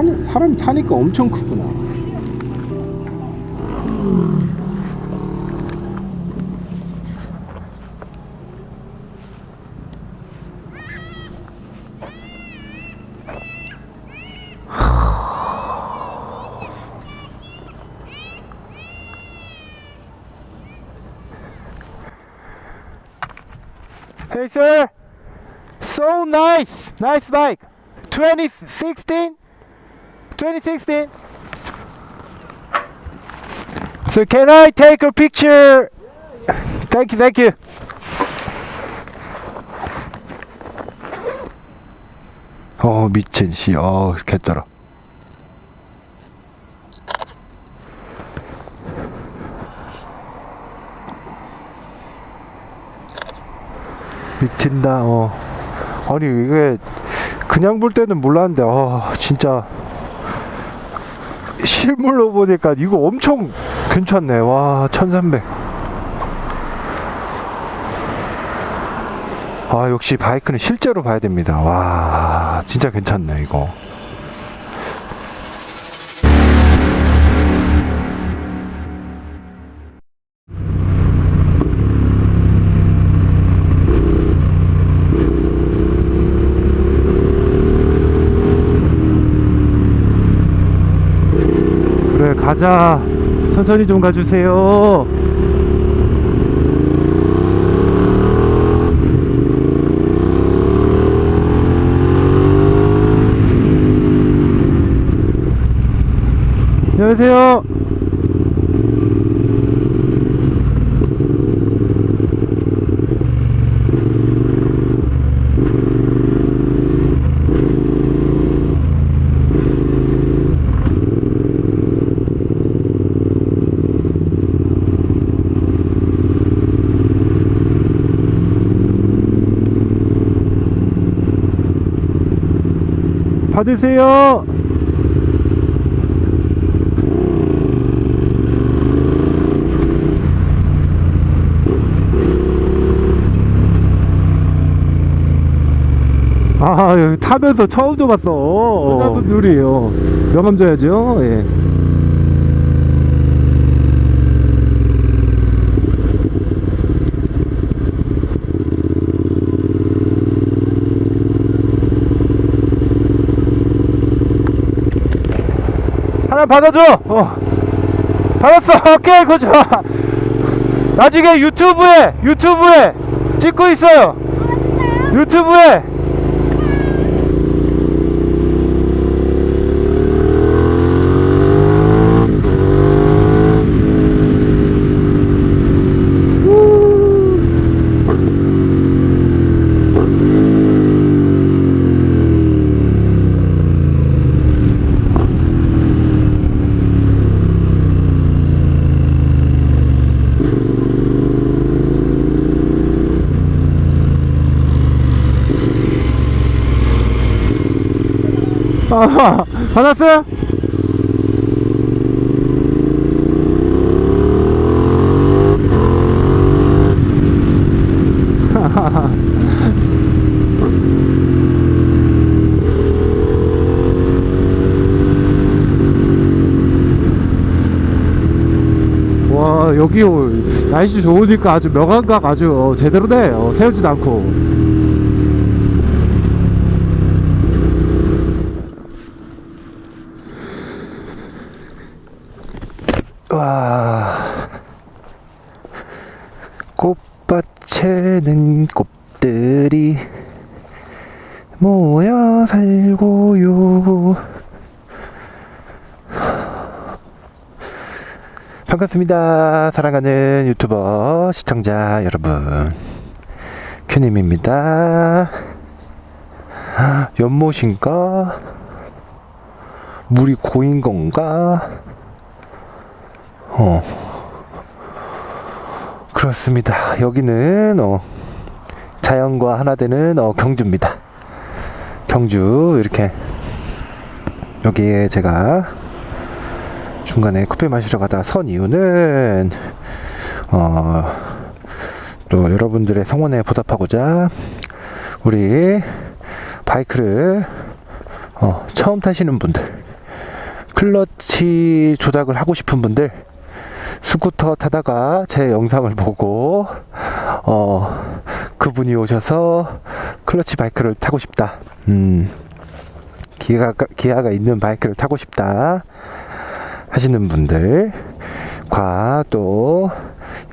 타니, 사람이 타니까 엄청 크구나. Hey sir, so nice, nice bike. 2016, 2016. So can I take a picture? Thank you, thank you. 어 미친 씨, 어 개쩔어. 미친다. 어. 아니 이게 그냥 볼 때는 몰랐는데 아 진짜 실물로 보니까 이거 엄청 괜찮네. 와 1300. 아 역시 바이크는 실제로 봐야 됩니다. 와 진짜 괜찮네 이거. 가자. 천천히 좀 가주세요. 안녕하세요 받으세요. 아 타면서 처음 줘봤어. 여자분들이요. 명함 줘야죠. 예. 하나 받아줘. 어. 받았어. 오케이 좋아 나중에 유튜브에 유튜브에 찍고 있어요. 유튜브에 아, 받았어요? 와 여기 어, 날씨 좋으니까 아주 명안각 아주 어, 제대로 돼 어, 세우지도 않고 와 꽃밭에는 꽃들이 모여 살고요. 반갑습니다. 사랑하는 유튜버 시청자 여러분. 큐님입니다. 연못인가? 물이 고인 건가 어. 그렇습니다. 여기는 어, 자연과 하나 되는 어, 경주입니다. 경주 이렇게 여기에 제가 중간에 커피 마시러 가다 선 이유는 어, 또 여러분들의 성원에 보답하고자 우리 바이크를 어, 처음 타시는 분들 클러치 조작을 하고 싶은 분들 스쿠터 타다가 제 영상을 보고 어 그분이 오셔서 클러치 바이크를 타고 싶다. 음 기아가 기아가 있는 바이크를 타고 싶다 하시는 분들과 또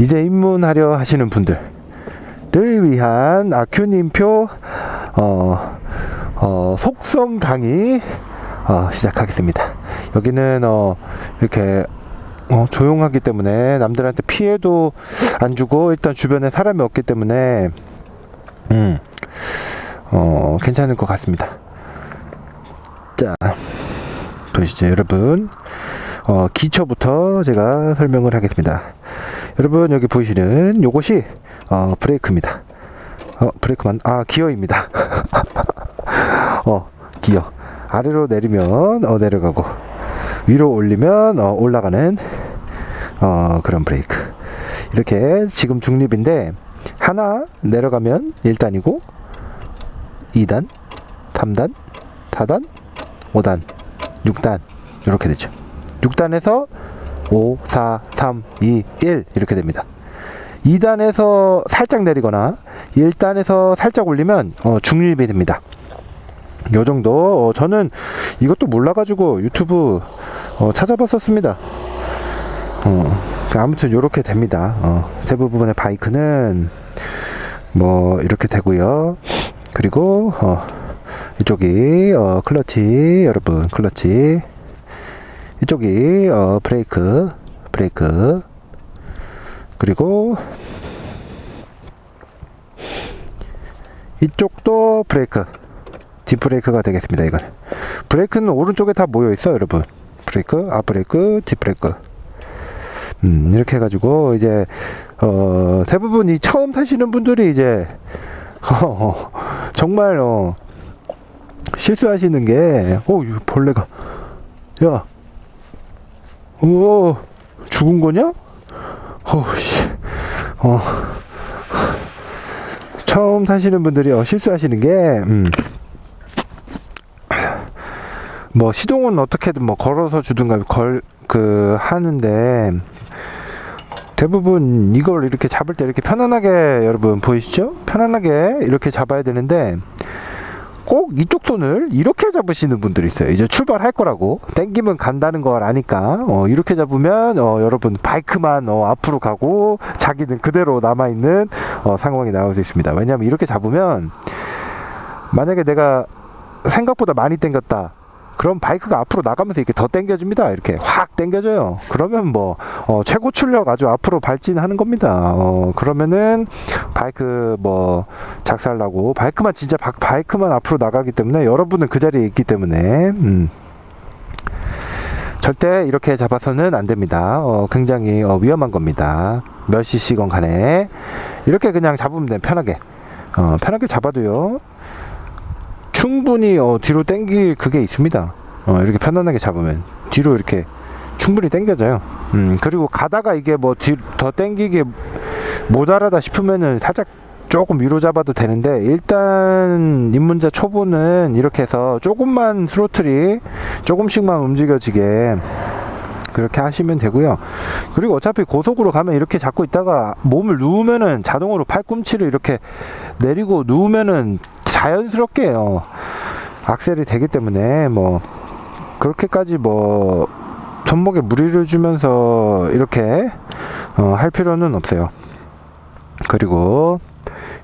이제 입문하려 하시는 분들을 위한 아큐님표 어, 어, 속성 강의 어, 시작하겠습니다. 여기는 어, 이렇게 어, 조용하기 때문에 남들한테 피해도 안 주고 일단 주변에 사람이 없기 때문에 음, 어, 괜찮을 것 같습니다. 자, 보시죠, 여러분. 어, 기초부터 제가 설명을 하겠습니다. 여러분, 여기 보이시는 요것이, 어, 브레이크입니다. 어, 브레이크만, 아, 기어입니다. 어, 기어. 아래로 내리면, 어, 내려가고, 위로 올리면, 어, 올라가는, 어, 그런 브레이크. 이렇게 지금 중립인데, 하나 내려가면 1단이고, 2단, 3단, 4단, 5단, 6단 이렇게 되죠. 6단에서 5, 4, 3, 2, 1 이렇게 됩니다. 2단에서 살짝 내리거나 1단에서 살짝 올리면 어, 중립이 됩니다. 요 정도 어, 저는 이것도 몰라가지고 유튜브 어, 찾아봤었습니다. 어, 아무튼 이렇게 됩니다. 어, 대부분의 바이크는 뭐 이렇게 되고요. 그리고 어, 이쪽이 어, 클러치 여러분 클러치. 이쪽이 어, 브레이크 브레이크. 그리고 이쪽도 브레이크. 뒷브레이크가 되겠습니다 이건. 브레이크는 오른쪽에 다 모여 있어 여러분. 브레이크 앞브레이크 뒷브레이크 음, 이렇게 해가지고 이제 어, 대부분 이 처음 타시는 분들이 이제 어, 정말 어, 실수하시는 게, 어, 이 벌레가, 야, 오, 죽은 거냐? 어, 씨, 어, 처음 타시는 분들이 어, 실수하시는 게, 음, 뭐 시동은 어떻게든 뭐 걸어서 주든가 걸 그 하는데 대부분 이걸 이렇게 잡을 때 이렇게 편안하게 여러분 보이시죠? 편안하게 이렇게 잡아야 되는데 꼭 이쪽 손을 이렇게 잡으시는 분들이 있어요. 이제 출발할 거라고 땡기면 간다는 걸 아니까 어, 이렇게 잡으면 어, 여러분 바이크만 어, 앞으로 가고 자기는 그대로 남아 있는 어, 상황이 나올 수 있습니다. 왜냐하면 이렇게 잡으면 만약에 내가 생각보다 많이 땡겼다. 그럼 바이크가 앞으로 나가면서 이렇게 더 당겨줍니다. 이렇게 확 당겨져요. 그러면 뭐 어, 최고 출력 아주 앞으로 발진하는 겁니다. 어, 그러면은 바이크 뭐 작살나고 바이크만 진짜 바, 바이크만 앞으로 나가기 때문에 여러분은 그 자리에 있기 때문에 음. 절대 이렇게 잡아서는 안 됩니다. 어, 굉장히 어, 위험한 겁니다. 몇 cc건 간에 이렇게 그냥 잡으면 돼 편하게 어, 편하게 잡아도요. 충분히 어, 뒤로 당길 그게 있습니다. 어, 이렇게 편안하게 잡으면 뒤로 이렇게 충분히 당겨져요. 음, 그리고 가다가 이게 뭐 더 당기게 모자라다 싶으면은 살짝 조금 위로 잡아도 되는데 일단 입문자 초보는 이렇게 해서 조금만 스로틀이 조금씩만 움직여지게 그렇게 하시면 되고요. 그리고 어차피 고속으로 가면 이렇게 잡고 있다가 몸을 누우면은 자동으로 팔꿈치를 이렇게 내리고 누우면은 자연스럽게 어, 악셀이 되기 때문에 뭐 그렇게까지 뭐 손목에 무리를 주면서 이렇게 어, 할 필요는 없어요. 그리고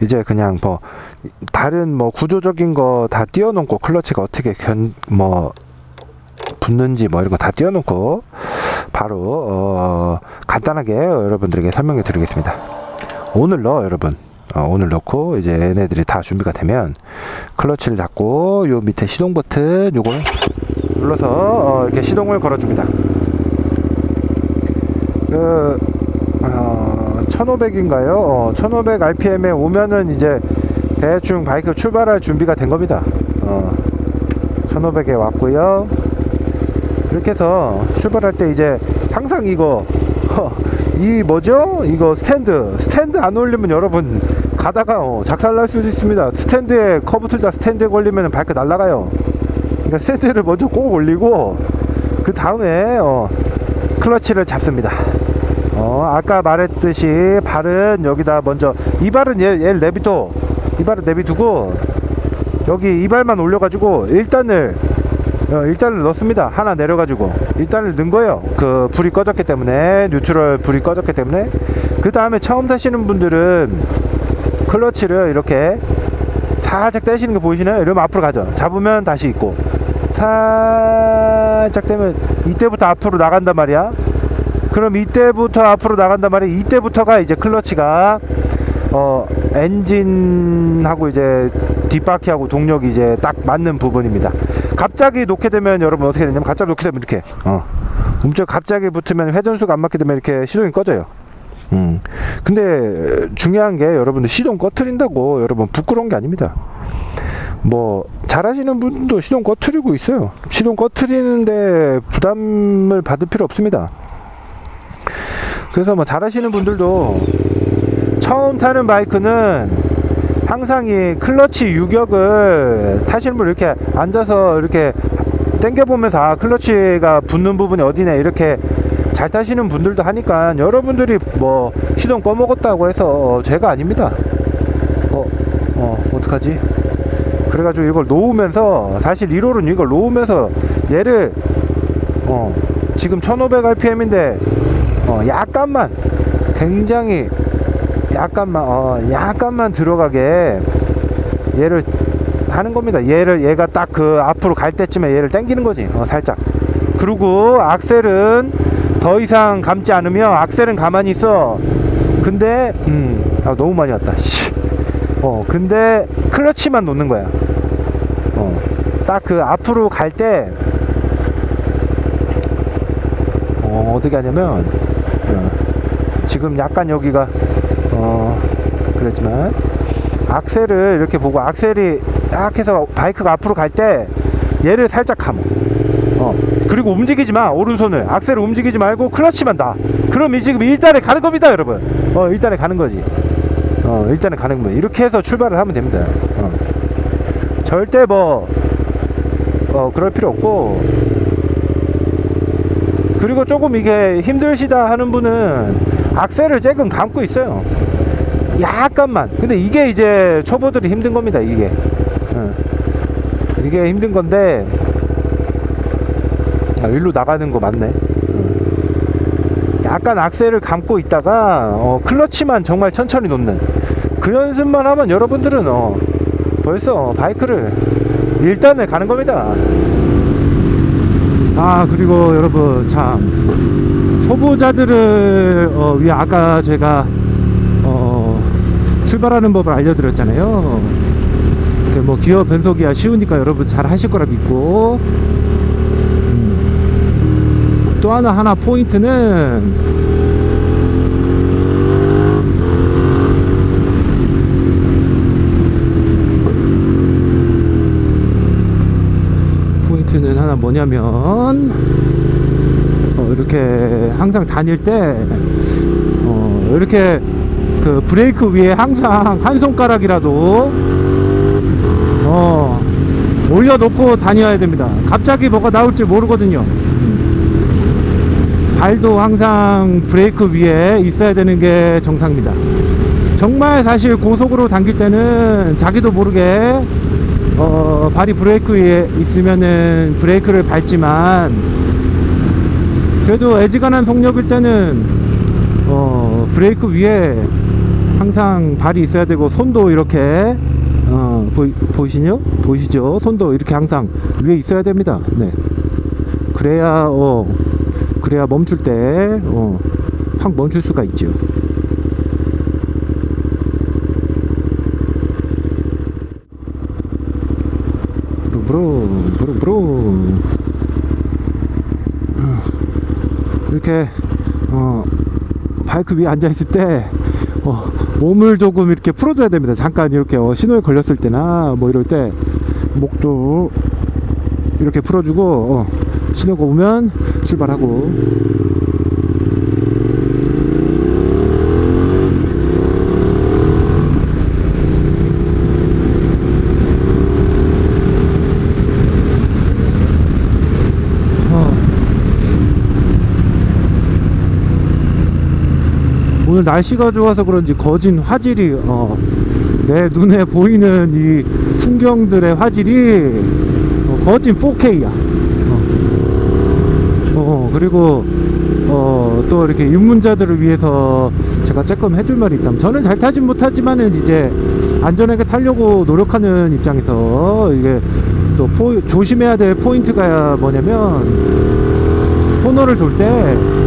이제 그냥 뭐 다른 뭐 구조적인 거 다 띄워놓고 클러치가 어떻게 견 뭐 붙는지 뭐 이런 거 다 띄워놓고 바로 어, 간단하게 여러분들에게 설명해 드리겠습니다. 오늘 넣어 여러분. 어, 오늘 넣고 이제 얘네들이 다 준비가 되면 클러치를 잡고 요 밑에 시동 버튼 요걸 눌러서 어, 이렇게 시동을 걸어줍니다. 그 어, 1500인가요? 어, 1500 RPM에 오면은 이제 대충 바이크 출발할 준비가 된 겁니다. 어, 1500에 왔고요. 이렇게 해서 출발할 때 이제 항상 이거 허, 이 뭐죠? 이거 스탠드 스탠드 안 올리면 여러분 가다가 어, 작살 날 수도 있습니다. 스탠드에 커브 틀다 스탠드에 걸리면 바이크 날아가요. 그러니까 스탠드를 먼저 꼭 올리고 그 다음에 어, 클러치를 잡습니다. 어, 아까 말했듯이 발은 여기다 먼저 이 발은 얘, 얘를 내비둬 이 발은 내비두고 여기 이 발만 올려가지고 일단을 어, 일단을 넣습니다. 하나 내려가지고 일단을 넣은 거예요. 그 불이 꺼졌기 때문에 뉴트럴 불이 꺼졌기 때문에 그 다음에 처음 타시는 분들은 클러치를 이렇게 살짝 떼시는 거 보이시나요? 이러면 앞으로 가죠. 잡으면 다시 있고 살짝 떼면 이때부터 앞으로 나간단 말이야. 그럼 이때부터 앞으로 나간단 말이야. 이때부터가 이제 클러치가 어 엔진하고 이제 뒷바퀴하고 동력이 이제 딱 맞는 부분입니다. 갑자기 놓게 되면 여러분 어떻게 되냐면 갑자기 놓게 되면 이렇게 어 움쩍 갑자기 붙으면 회전수가 안 맞게 되면 이렇게 시동이 꺼져요. 음. 근데 중요한 게 여러분들 시동 꺼트린다고 여러분 부끄러운 게 아닙니다. 뭐 잘하시는 분도 시동 꺼트리고 있어요. 시동 꺼트리는데 부담을 받을 필요 없습니다. 그래서 뭐 잘하시는 분들도 처음 타는 바이크는 항상 이 클러치 유격을 타시는 분 이렇게 앉아서 이렇게 당겨 보면서 아 클러치가 붙는 부분이 어디네 이렇게 잘 타시는 분들도 하니까 여러분들이 뭐 시동 꺼먹었다고 해서 제가 아닙니다. 어, 어, 어떡하지? 그래가지고 이걸 놓으면서 사실 1홀은 이걸 놓으면서 얘를 어, 지금 1500rpm인데 어, 약간만 굉장히 약간만 어, 약간만 들어가게 얘를 하는 겁니다. 얘를 얘가 딱 그 앞으로 갈 때쯤에 얘를 당기는 거지. 어, 살짝. 그리고 악셀은 더 이상 감지 않으면 악셀은 가만히 있어. 근데 음, 아, 너무 많이 왔다. 씨. 어, 근데 클러치만 놓는 거야. 어, 딱 그 앞으로 갈때 어, 어떻게 하냐면 어, 지금 약간 여기가 어 그랬지만 악셀을 이렇게 보고 악셀이 딱 해서 바이크가 앞으로 갈 때 얘를 살짝 감어 어 그리고 움직이지 마 오른손을. 악셀을 움직이지 말고 클러치만 놔. 그럼 이 지금 일단에 가는 겁니다 여러분. 어 일단에 가는 거지. 어 일단에 가는 거예요. 이렇게 해서 출발을 하면 됩니다. 어. 절대 뭐 어, 그럴 필요 없고. 그리고 조금 이게 힘들시다 하는 분은 악셀을 조금 감고 있어요. 약간만. 근데 이게 이제 초보들이 힘든 겁니다. 이게. 어. 이게 힘든 건데 아, 일로 나가는 거 맞네. 어. 약간 악셀을 감고 있다가 어, 클러치만 정말 천천히 놓는 그 연습만 하면 여러분들은 어, 벌써 바이크를 일단을 가는 겁니다. 아 그리고 여러분 참 초보자들을 어, 위해 아까 제가 어, 출발하는 법을 알려드렸잖아요. 뭐 기어 변속이야 쉬우니까 여러분 잘 하실 거라 믿고 음. 또 하나 하나 포인트는 포인트는 하나 뭐냐면 어, 이렇게 항상 다닐 때 어, 이렇게 그 브레이크 위에 항상 한 손가락이라도 어, 올려놓고 다녀야 됩니다. 갑자기 뭐가 나올지 모르거든요. 발도 항상 브레이크 위에 있어야 되는 게 정상입니다. 정말 사실 고속으로 당길 때는 자기도 모르게 어, 발이 브레이크 위에 있으면은 브레이크를 밟지만 그래도 애지간한 속력일 때는 어, 브레이크 위에 항상 발이 있어야 되고 손도 이렇게 어, 보이, 보이시죠? 보이시죠? 손도 이렇게 항상 위에 있어야 됩니다. 네. 그래야 어, 그래야 멈출 때 어, 확 멈출 수가 있죠. 브루 브루 브루 이렇게 어 바이크 위에 앉아 있을 때 어, 몸을 조금 이렇게 풀어줘야 됩니다. 잠깐 이렇게 어, 신호에 걸렸을 때나 뭐 이럴 때 목도 이렇게 풀어주고 어, 신호가 오면 출발하고 어, 오늘 날씨가 좋아서 그런지 거진 화질이 어, 내 눈에 보이는 이 풍경들의 화질이 어, 거진 4K야. 어. 어, 그리고 어, 또 이렇게 입문자들을 위해서 제가 조금 해줄 말이 있다면 저는 잘 타진 못하지만은 이제 안전하게 타려고 노력하는 입장에서 이게 또 포- 조심해야 될 포인트가 뭐냐면 코너를 돌때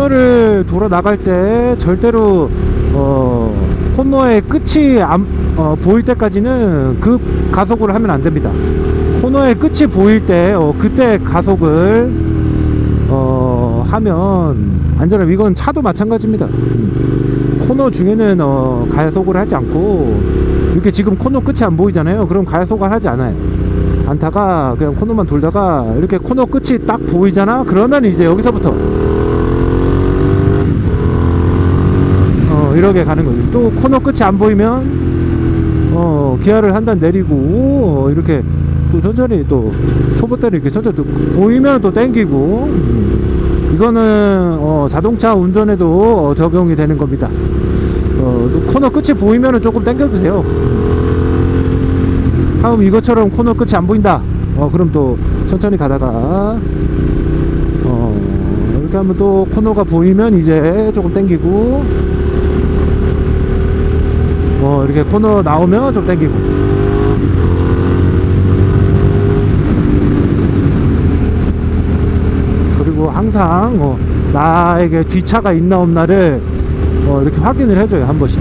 코너를 돌아 나갈 때 절대로 어, 코너의 끝이 안, 어, 보일 때까지는 급 가속을 하면 안 됩니다. 코너의 끝이 보일 때 어, 그때 가속을 어, 하면 안전함 이건 차도 마찬가지입니다. 음. 코너 중에는 어, 가속을 하지 않고 이렇게 지금 코너 끝이 안 보이잖아요. 그럼 가속을 하지 않아요. 안타가 그냥 코너만 돌다가 이렇게 코너 끝이 딱 보이잖아. 그러면 이제 여기서부터 어, 이렇게 가는 거죠. 또 코너 끝이 안 보이면 어, 기아를 한 단 내리고 어, 이렇게 또 천천히 또 초보 때는 이렇게 천천히 또 보이면 또 땡기고 음, 이거는 어, 자동차 운전에도 어, 적용이 되는 겁니다. 어, 또 코너 끝이 보이면 조금 땡겨도 돼요. 다음 이것처럼 코너 끝이 안 보인다. 어, 그럼 또 천천히 가다가 어, 이렇게 하면 또 코너가 보이면 이제 조금 땡기고 어, 이렇게 코너 나오면 좀 땡기고. 그리고 항상 어, 나에게 뒷차가 있나 없나를 어, 이렇게 확인을 해줘요 한 번씩.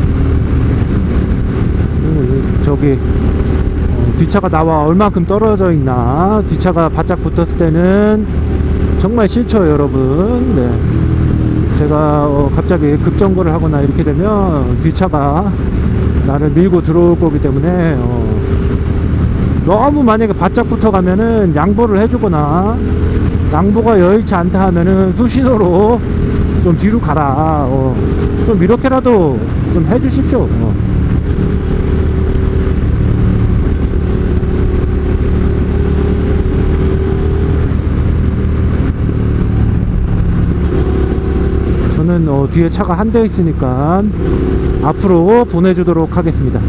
음, 저기 어, 뒷차가 나와 얼만큼 떨어져 있나. 뒷차가 바짝 붙었을 때는 정말 싫죠 여러분. 네. 제가 어, 갑자기 급정거를 하거나 이렇게 되면 뒷차가 나를 밀고 들어올 거기 때문에 어, 너무 만약에 바짝 붙어 가면은 양보를 해주거나 양보가 여의치 않다 하면은 수신호로 좀 뒤로 가라 어, 좀 이렇게라도 좀 해주십시오 어. 뒤에 차가 한 대 있으니까 앞으로 보내주도록 하겠습니다.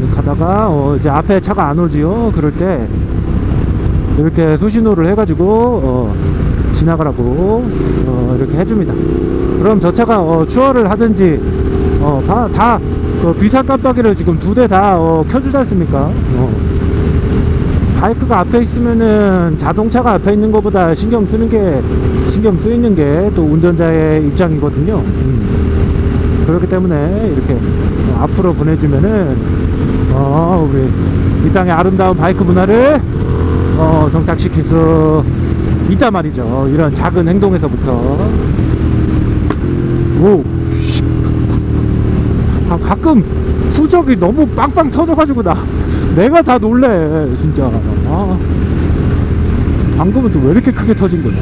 예, 가다가 어, 이제 앞에 차가 안 오지요. 그럴 때 이렇게 수신호를 해가지고 어, 지나가라고 어, 이렇게 해줍니다. 그럼 저 차가 어, 추월을 하든지 어, 다, 다그 비상 깜빡이를 지금 두 대다 어, 켜주지 않습니까? 어. 바이크가 앞에 있으면은 자동차가 앞에 있는 것보다 신경 쓰는 게 신경 쓰이는 게 또 운전자의 입장이거든요. 음. 그렇기 때문에 이렇게 어, 앞으로 보내주면은 어 우리 이 땅의 아름다운 바이크 문화를 어 정착시킬 수 있단 말이죠. 이런 작은 행동에서부터 오 씨. 아, 가끔 후적이 너무 빵빵 터져가지고 나 내가 다 놀래 진짜. 아. 방금은 또 왜 이렇게 크게 터진 거냐